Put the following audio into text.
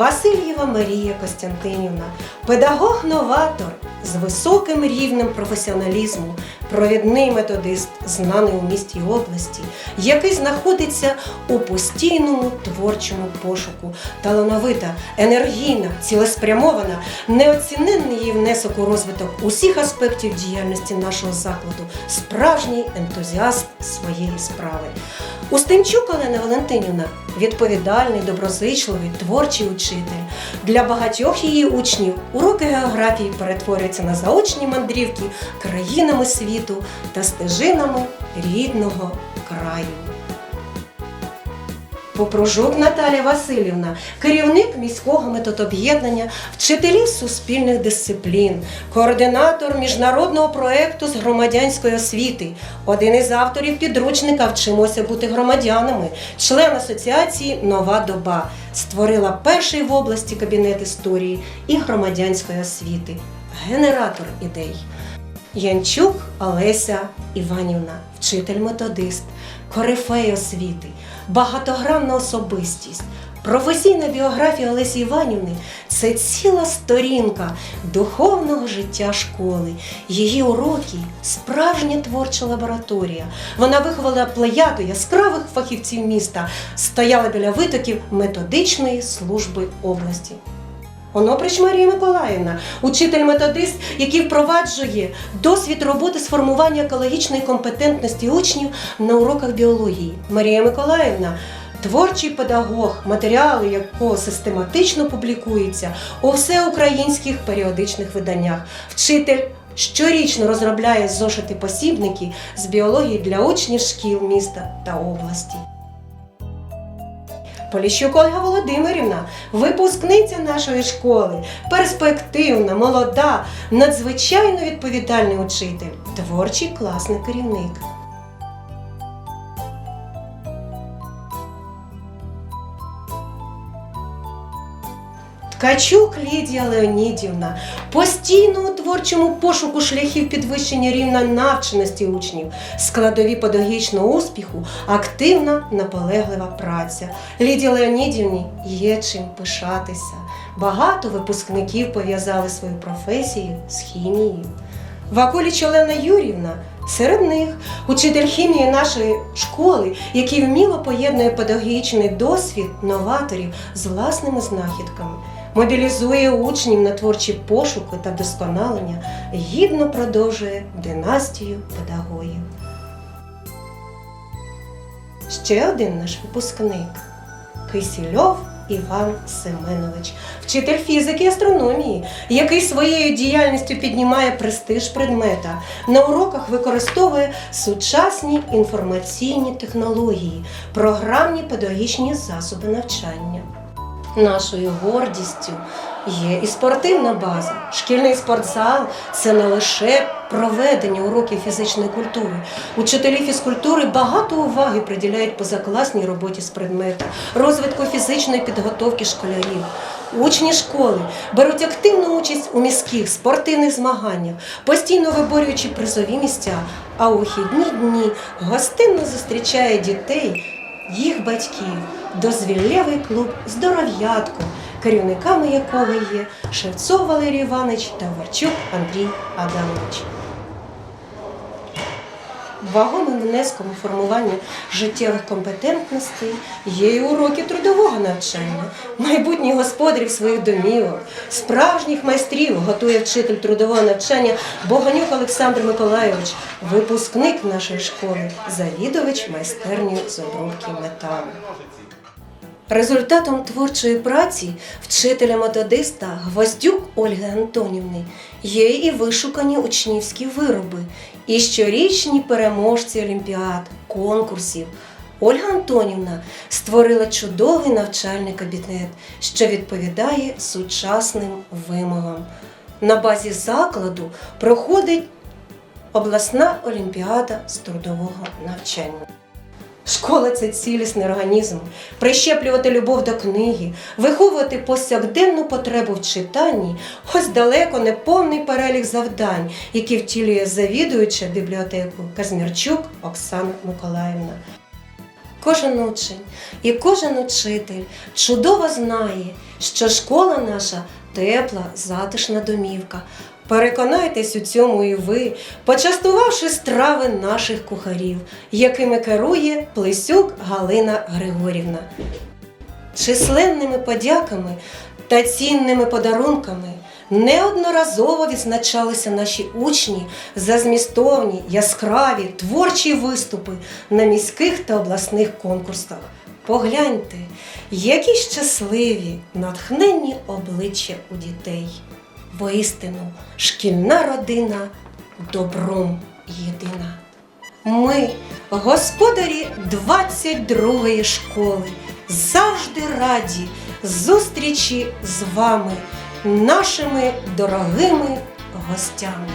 Васильєва Марія Костянтинівна, педагог-новатор з високим рівнем професіоналізму, провідний методист, знаний у місті і області, який знаходиться у постійному творчому пошуку, талановита, енергійна, цілеспрямована, неоціненний її внесок у розвиток усіх аспектів діяльності нашого закладу, справжній ентузіаст своєї справи. Устинчук Олена Валентинівна відповідальний, доброзичливий, творчий учитель. Для багатьох її учнів уроки географії перетворюються на заочні мандрівки країнами світу та стежинами рідного краю. Попружук Наталія Васильівна, керівник міського методоб'єднання вчителів суспільних дисциплін, координатор міжнародного проекту з громадянської освіти, один із авторів підручника Вчимося бути громадянами, член асоціації Нова доба, створила перший в області кабінет історії і громадянської освіти, генератор ідей. Янчук Олеся Іванівна, вчитель-методист, корифей освіти, багатогранна особистість. Професійна біографія Олесі Іванівни це ціла сторінка духовного життя школи. Її уроки справжня творча лабораторія. Вона виховала плеяду яскравих фахівців міста, стояла біля витоків методичної служби області. Оноприч Марія Миколаївна, учитель-методист, який впроваджує досвід роботи з формування екологічної компетентності учнів на уроках біології. Марія Миколаївна творчий педагог, матеріали якого систематично публікуються у всеукраїнських періодичних виданнях. Вчитель щорічно розробляє зошити посібники з біології для учнів шкіл міста та області. Поліщук Ольга Володимирівна, випускниця нашої школи, перспективна, молода, надзвичайно відповідальний учитель, творчий класний керівник. Ткачук Лідія Леонідівна постійно у творчому пошуку шляхів підвищення рівня навченості учнів, складові педагогічного успіху, активна наполеглива праця. Лідії Леонідівні є чим пишатися. Багато випускників пов'язали свою професію з хімією. Вакуліч Олена Юрівна серед них учитель хімії нашої школи, який вміло поєднує педагогічний досвід новаторів з власними знахідками, мобілізує учнів на творчі пошуки та вдосконалення, гідно продовжує династію педагогів. Ще один наш випускник Кисільов Іван Семенович, вчитель фізики і астрономії, який своєю діяльністю піднімає престиж предмета. На уроках використовує сучасні інформаційні технології, програмні педагогічні засоби навчання. Нашою гордістю є і спортивна база. Шкільний спортзал це не лише проведення уроків фізичної культури. Учителі фізкультури багато уваги приділяють позакласній роботі з предметом, розвитку фізичної підготовки школярів. Учні школи беруть активну участь у міських спортивних змаганнях, постійно виборюючи призові місця, а у вихідні дні гостинно зустрічає дітей їх батьків, дозвіллєвий клуб Здоров'ятко, керівниками якого є Шевцов Валерій Іванович та Варчук Андрій Адамович. Вагомим внеском у формування життєвих компетентностей є і уроки трудового навчання. Майбутніх господарів своїх домівок, справжніх майстрів готує вчитель трудового навчання Боганюк Олександр Миколайович, випускник нашої школи, завідувач майстерні з обробки металу. Результатом творчої праці вчителя-методиста Гвоздюк Ольги Антонівни є і вишукані учнівські вироби, і щорічні переможці олімпіад, конкурсів. Ольга Антонівна створила чудовий навчальний кабінет, що відповідає сучасним вимогам. На базі закладу проходить обласна олімпіада з трудового навчання. Школа це цілісний організм. Прищеплювати любов до книги, виховувати повсякденну потребу в читанні ось далеко не повний перелік завдань, які втілює завідуюча бібліотеку Казмірчук Оксана Миколаївна. Кожен учень і кожен учитель чудово знає, що школа наша тепла, затишна домівка. Переконайтесь у цьому і ви, почастувавши страви наших кухарів, якими керує Плесюк Галина Григорівна. Численними подяками та цінними подарунками неодноразово відзначалися наші учні за змістовні, яскраві, творчі виступи на міських та обласних конкурсах. Погляньте, які щасливі, натхненні обличчя у дітей. Воістину, шкільна родина добром єдина. Ми, господарі 22-ї школи, завжди раді зустрічі з вами, нашими дорогими гостями.